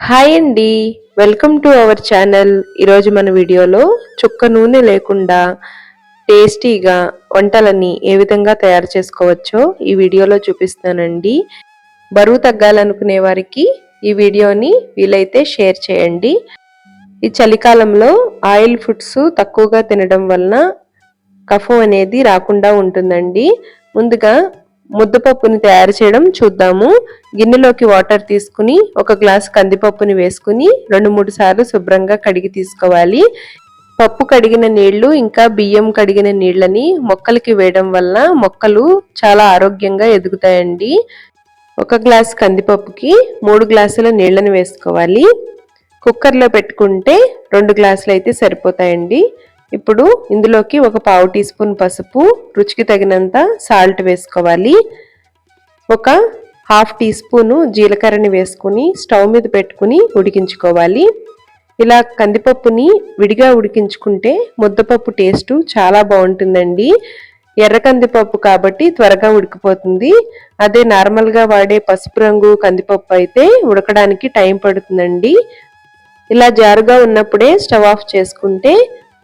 Hi అండి. Welcome to our channel. ఈరోజు మన వీడియోలో చుక్క నూనె లేకుండా టేస్టీగా వంటలని ఏ విధంగా తయారు చేసుకోవచ్చో ఈ వీడియోలో చూపిస్తానండి బరువు తగ్గాలనుకునే వారికి ఈ వీడియోని వీలైతే షేర్ చేయండి. ఈ చలికాలంలో ఆయిల్ ఫుడ్స్ తక్కువగా తినడం వలన కఫం అనేది రాకుండా ఉంటుందండి. ముందుగా ముద్దపప్పుని తయారు చేయడం చూద్దాము. గిన్నెలోకి వాటర్ తీసుకుని ఒక గ్లాస్ కందిపప్పుని వేసుకుని రెండు మూడు సార్లు శుభ్రంగా కడిగి తీసుకోవాలి. పప్పు కడిగిన నీళ్ళు ఇంకా బియ్యం కడిగిన నీళ్ళని మొక్కలకి వేయడం వల్ల మొక్కలు చాలా ఆరోగ్యంగా ఎదుగుతాయండి. ఒక గ్లాస్ కందిపప్పుకి మూడు గ్లాసుల నీళ్ళని వేసుకోవాలి. కుక్కర్లో పెట్టుకుంటే రెండు గ్లాసులు అయితే సరిపోతాయండి. ఇప్పుడు ఇందులోకి ఒక పావు టీ స్పూన్ పసుపు రుచికి తగినంత సాల్ట్ వేసుకోవాలి. ఒక హాఫ్ టీ స్పూను జీలకర్రని వేసుకుని స్టవ్ మీద పెట్టుకుని ఉడికించుకోవాలి. ఇలా కందిపప్పుని విడిగా ఉడికించుకుంటే ముద్దపప్పు టేస్ట్ చాలా బాగుంటుందండి. ఎర్ర కందిపప్పు కాబట్టి త్వరగా ఉడికిపోతుంది. అదే నార్మల్గా వాడే పసుపు రంగు కందిపప్పు అయితే ఉడకడానికి టైం పడుతుందండి. ఇలా జారుగా ఉన్నప్పుడే స్టవ్ ఆఫ్ చేసుకుంటే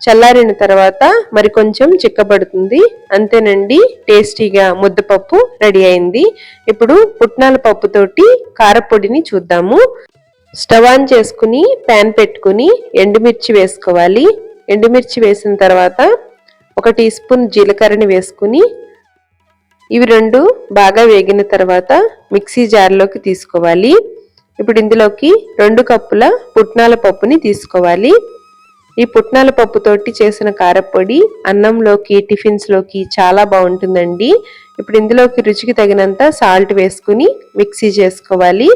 చల్లారిన తర్వాత మరి కొంచెం చిక్కబడుతుంది. అంతేనండి టేస్టీగా ముద్దపప్పు రెడీ అయింది. ఇప్పుడు పుట్నాల పప్పుతోటి కారపొడిని చూద్దాము. స్టవ్ ఆన్ చేసుకుని ప్యాన్ పెట్టుకుని ఎండుమిర్చి వేసుకోవాలి. ఎండుమిర్చి వేసిన తర్వాత ఒక టీ స్పూన్ జీలకర్రని వేసుకుని ఇవి రెండు బాగా వేగిన తర్వాత మిక్సీ జార్లోకి తీసుకోవాలి. ఇప్పుడు ఇందులోకి రెండు కప్పుల పుట్నాల పప్పుని తీసుకోవాలి. ఈ పుట్నాల పప్పుతోటి చేసిన కారపొడి అన్నంలోకి టిఫిన్స్లోకి చాలా బాగుంటుందండి. ఇప్పుడు ఇందులోకి రుచికి తగినంత సాల్ట్ వేసుకుని మిక్సీ చేసుకోవాలి.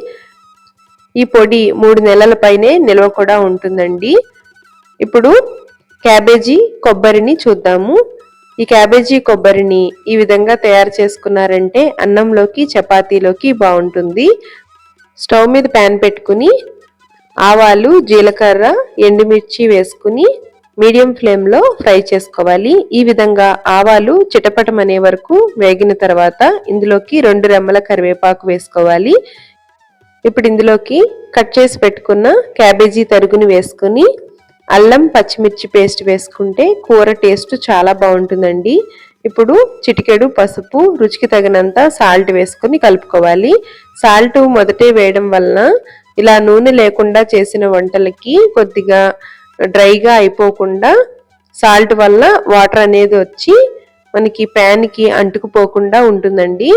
ఈ పొడి మూడు నెలల పైనే నిల్వ కూడా ఉంటుందండి. ఇప్పుడు క్యాబేజీ కొబ్బరిని చూద్దాము. ఈ క్యాబేజీ కొబ్బరిని ఈ విధంగా తయారు చేసుకున్నారంటే అన్నంలోకి చపాతీలోకి బాగుంటుంది. స్టవ్ మీద ప్యాన్ పెట్టుకుని ఆవాలు జీలకర్ర ఎండుమిర్చి వేసుకుని మీడియం ఫ్లేమ్లో ఫ్రై చేసుకోవాలి. ఈ విధంగా ఆవాలు చిటపటం అనే వరకు వేగిన తర్వాత ఇందులోకి రెండు రెమ్మల కరివేపాకు వేసుకోవాలి. ఇప్పుడు ఇందులోకి కట్ చేసి పెట్టుకున్న క్యాబేజీ తరుగుని వేసుకుని అల్లం పచ్చిమిర్చి పేస్ట్ వేసుకుంటే కూర టేస్ట్ చాలా బాగుంటుందండి. ఇప్పుడు చిటికెడు పసుపు రుచికి తగినంత సాల్ట్ వేసుకుని కలుపుకోవాలి. సాల్ట్ మొదటే వేయడం వలన ఇలా నూనె లేకుండా చేసిన వంటలకి కొద్దిగా డ్రైగా అయిపోకుండా సాల్ట్ వల్ల వాటర్ అనేది వచ్చి మనకి ప్యాన్కి అంటుకుపోకుండా ఉంటుందండి.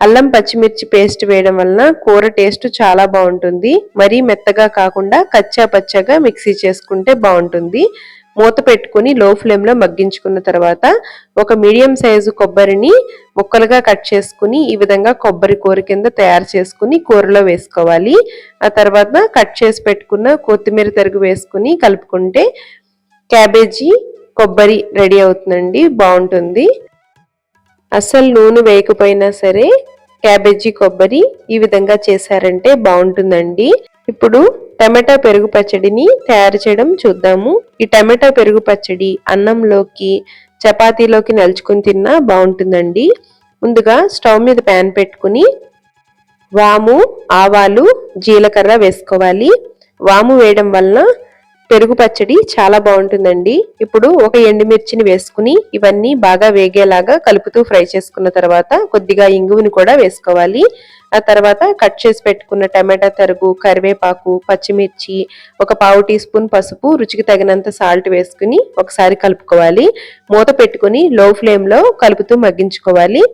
అల్లం పచ్చిమిర్చి పేస్ట్ వేయడం వలన కూర టేస్ట్ చాలా బాగుంటుంది. మరీ మెత్తగా కాకుండా కచ్చా పచ్చగా మిక్సీ చేసుకుంటే బాగుంటుంది. మూత పెట్టుకుని లో ఫ్లేమ్లో మగ్గించుకున్న తర్వాత ఒక మీడియం సైజు కొబ్బరిని ముక్కలుగా కట్ చేసుకుని ఈ విధంగా కొబ్బరి కూర కింద తయారు చేసుకుని కూరలో వేసుకోవాలి. ఆ తర్వాత కట్ చేసి పెట్టుకున్న కొత్తిమీర తరుగు వేసుకుని కలుపుకుంటే క్యాబేజీ కొబ్బరి రెడీ అవుతుందండి బాగుంటుంది. అస్సలు నూనె వేయకపోయినా సరే క్యాబేజీ కొబ్బరి ఈ విధంగా చేశారంటే బాగుంటుందండి. ఇప్పుడు టమాటా పెరుగు పచ్చడిని తయారు చేయడం చూద్దాము. ఈ టమాటా పెరుగు పచ్చడి అన్నంలోకి చపాతీలోకి నలుచుకుని తిన్నా బాగుంటుందండి. ముందుగా స్టవ్ మీద ప్యాన్ పెట్టుకుని వాము ఆవాలు జీలకర్ర వేసుకోవాలి. వాము వేయడం వలన పెరుగు పచ్చడి చాలా బాగుంటుందండి. ఇప్పుడు ఒక ఎండుమిర్చిని వేసుకుని ఇవన్నీ బాగా వేగేలాగా కలుపుతూ ఫ్రై చేసుకున్న తర్వాత కొద్దిగా ఇంగువని కూడా వేసుకోవాలి. ఆ తర్వాత కట్ చేసి పెట్టుకున్న టమాటా తరుగు కరివేపాకు పచ్చిమిర్చి ఒక పావు టీ స్పూన్ పసుపు రుచికి తగినంత సాల్ట్ వేసుకుని ఒకసారి కలుపుకోవాలి. మూత పెట్టుకుని లో ఫ్లేమ్లో కలుపుతూ మగ్గించుకోవాలి.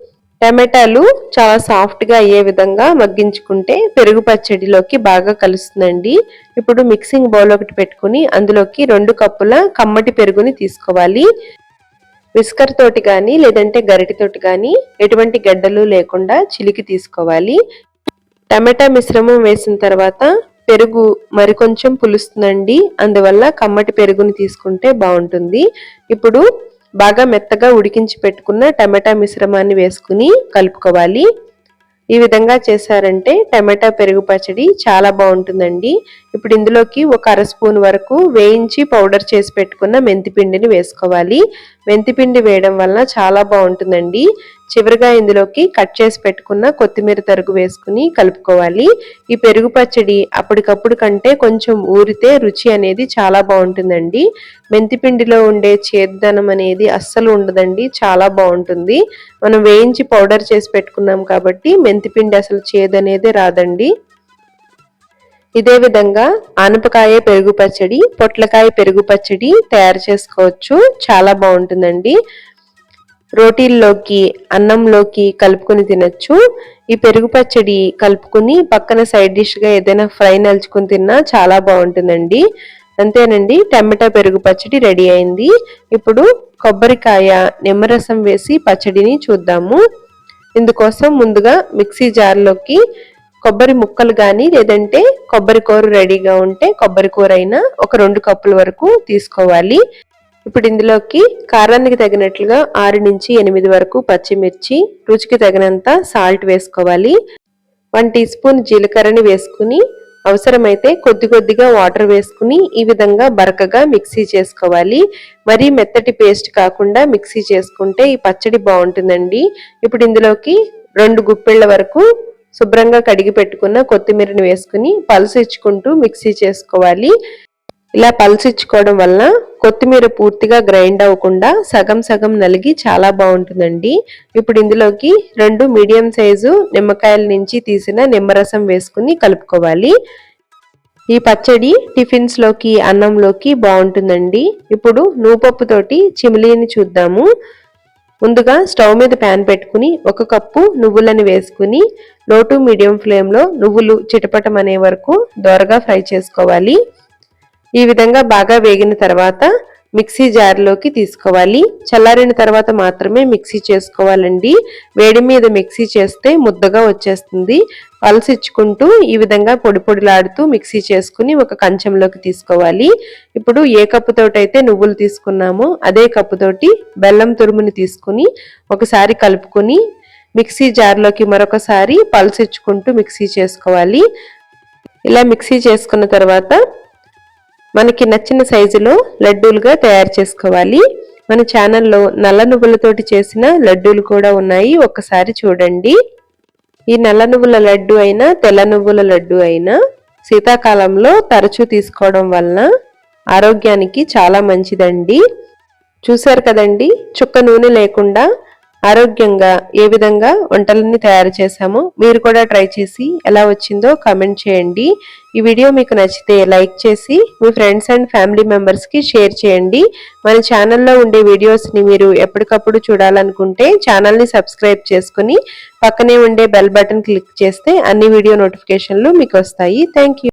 టమాటాలు చాలా సాఫ్ట్గా అయ్యే విధంగా మగ్గించుకుంటే పెరుగు పచ్చడిలోకి బాగా కలుస్తుందండి. ఇప్పుడు మిక్సింగ్ బౌల్ ఒకటి పెట్టుకుని అందులోకి రెండు కప్పుల కమ్మటి పెరుగుని తీసుకోవాలి. విస్కర్ తోటి కానీ లేదంటే గరిటితోటి కానీ ఎటువంటి గడ్డలు లేకుండా చిలికి తీసుకోవాలి. టమాటా మిశ్రమం వేసిన తర్వాత పెరుగు మరికొంచెం పులుస్తుందండి. అందువల్ల కమ్మటి పెరుగుని తీసుకుంటే బాగుంటుంది. ఇప్పుడు బాగా మెత్తగా ఉడికించి పెట్టుకున్న టమాటా మిశ్రమాన్ని వేసుకుని కలుపుకోవాలి. ఈ విధంగా చేశారంటే టమాటా పెరుగు పచ్చడి చాలా బాగుంటుందండి. ఇప్పుడు ఇందులోకి ఒక అర స్పూన్ వరకు వేయించి పౌడర్ చేసి పెట్టుకున్న మెంతిపిండిని వేసుకోవాలి. మెంతిపిండి వేయడం వల్ల చాలా బాగుంటుందండి. చివరిగా ఇందులోకి కట్ చేసి పెట్టుకున్న కొత్తిమీర తరుగు వేసుకుని కలుపుకోవాలి. ఈ పెరుగు పచ్చడి అప్పటికప్పుడు కంటే కొంచెం ఊరితే రుచి అనేది చాలా బాగుంటుందండి. మెంతిపిండిలో ఉండే చేద్దనం అనేది అస్సలు ఉండదండి చాలా బాగుంటుంది. మనం వేయించి పౌడర్ చేసి పెట్టుకున్నాం కాబట్టి మెంతిపిండి అసలు చేదనేది రాదండి. ఇదే విధంగా ఆనపకాయ పెరుగు పచ్చడి పొట్లకాయ పెరుగు పచ్చడి తయారు చేసుకోవచ్చు. చాలా బాగుంటుందండి. రోటీల్లోకి అన్నంలోకి కలుపుకొని తినచ్చు. ఈ పెరుగు పచ్చడి కలుపుకుని పక్కన సైడ్ డిష్గా ఏదైనా ఫ్రై నలుచుకుని తిన్నా చాలా బాగుంటుందండి. అంతేనండి టమాటా పెరుగు పచ్చడి రెడీ అయింది. ఇప్పుడు కొబ్బరికాయ నిమ్మరసం వేసి పచ్చడిని చూద్దాము. ఇందుకోసం ముందుగా మిక్సీ జార్లోకి కొబ్బరి ముక్కలు కానీ లేదంటే కొబ్బరి కూర రెడీగా ఉంటే కొబ్బరి కూర అయినా ఒక రెండు కప్పుల వరకు తీసుకోవాలి. ఇప్పుడు ఇందులోకి కారానికి తగినట్లుగా ఆరు నుంచి ఎనిమిది వరకు పచ్చిమిర్చి రుచికి తగినంత సాల్ట్ వేసుకోవాలి. వన్ టీ స్పూన్ జీలకర్రని వేసుకుని అవసరమైతే కొద్ది కొద్దిగా వాటర్ వేసుకుని ఈ విధంగా బరకగా మిక్సీ చేసుకోవాలి. మరీ మెత్తటి పేస్ట్ కాకుండా మిక్సీ చేసుకుంటే ఈ పచ్చడి బాగుంటుందండి. ఇప్పుడు ఇందులోకి రెండు గుప్పిళ్ళ వరకు శుభ్రంగా కడిగి పెట్టుకున్న కొత్తిమీరని వేసుకుని పలుసు ఇచ్చుకుంటూ మిక్సీ చేసుకోవాలి. ఇలా పలుసు ఇచ్చుకోవడం వల్ల కొత్తిమీర పూర్తిగా గ్రైండ్ అవ్వకుండా సగం సగం నలిగి చాలా బాగుంటుందండి. ఇప్పుడు ఇందులోకి రెండు మీడియం సైజు నిమ్మకాయల నుంచి తీసిన నిమ్మరసం వేసుకుని కలుపుకోవాలి. ఈ పచ్చడి టిఫిన్స్లోకి అన్నంలోకి బాగుంటుందండి. ఇప్పుడు నూపప్పుతోటి చిమిలీని చూద్దాము. ముందుగా స్టవ్ మీద ప్యాన్ పెట్టుకుని ఒక కప్పు నువ్వులని వేసుకుని లో టు మీడియం ఫ్లేమ్లో నువ్వులు చిటపటం అనే వరకు దోరగా ఫ్రై చేసుకోవాలి. ఈ విధంగా బాగా వేగిన తర్వాత మిక్సీ జార్లోకి తీసుకోవాలి. చల్లారిన తర్వాత మాత్రమే మిక్సీ చేసుకోవాలండి. వేడి మీద మిక్సీ చేస్తే ముద్దగా వచ్చేస్తుంది. పలసిచ్చుకుంటూ ఈ విధంగా పొడి పొడిలాడుతూ మిక్సీ చేసుకుని ఒక కంచంలోకి తీసుకోవాలి. ఇప్పుడు ఏ కప్పుతోటైతే నువ్వులు తీసుకున్నామో అదే కప్పుతోటి బెల్లం తురుముని తీసుకుని ఒకసారి కలుపుకొని మిక్సీ జార్లోకి మరొకసారి పలసిచ్చుకుంటూ మిక్సీ చేసుకోవాలి. ఇలా మిక్సీ చేసుకున్న తర్వాత మనకి నచ్చిన సైజులో లడ్డూలుగా తయారు చేసుకోవాలి. మన ఛానల్లో నల్ల నువ్వులతోటి చేసిన లడ్డూలు కూడా ఉన్నాయి. ఒక్కసారి చూడండి. ఈ నల్ల నువ్వుల లడ్డు అయినా తెల్ల నువ్వుల లడ్డు అయినా శీతాకాలంలో తరచూ తీసుకోవడం వలన ఆరోగ్యానికి చాలా మంచిదండి. చూశారు కదండి? చుక్క నూనె లేకుండా ఆరోగ్యంగా ఏ విధంగా వంటలన్నీ తయారు చేశామో మీరు కూడా ట్రై చేసి ఎలా వచ్చిందో కామెంట్ చేయండి. ఈ వీడియో మీకు నచ్చితే లైక్ చేసి మీ ఫ్రెండ్స్ అండ్ ఫ్యామిలీ మెంబర్స్కి షేర్ చేయండి. మన ఛానల్లో ఉండే వీడియోస్ని మీరు ఎప్పటికప్పుడు చూడాలనుకుంటే ఛానల్ని సబ్స్క్రైబ్ చేసుకుని పక్కనే ఉండే బెల్ బటన్ క్లిక్ చేస్తే అన్ని వీడియో నోటిఫికేషన్లు మీకు వస్తాయి. థ్యాంక్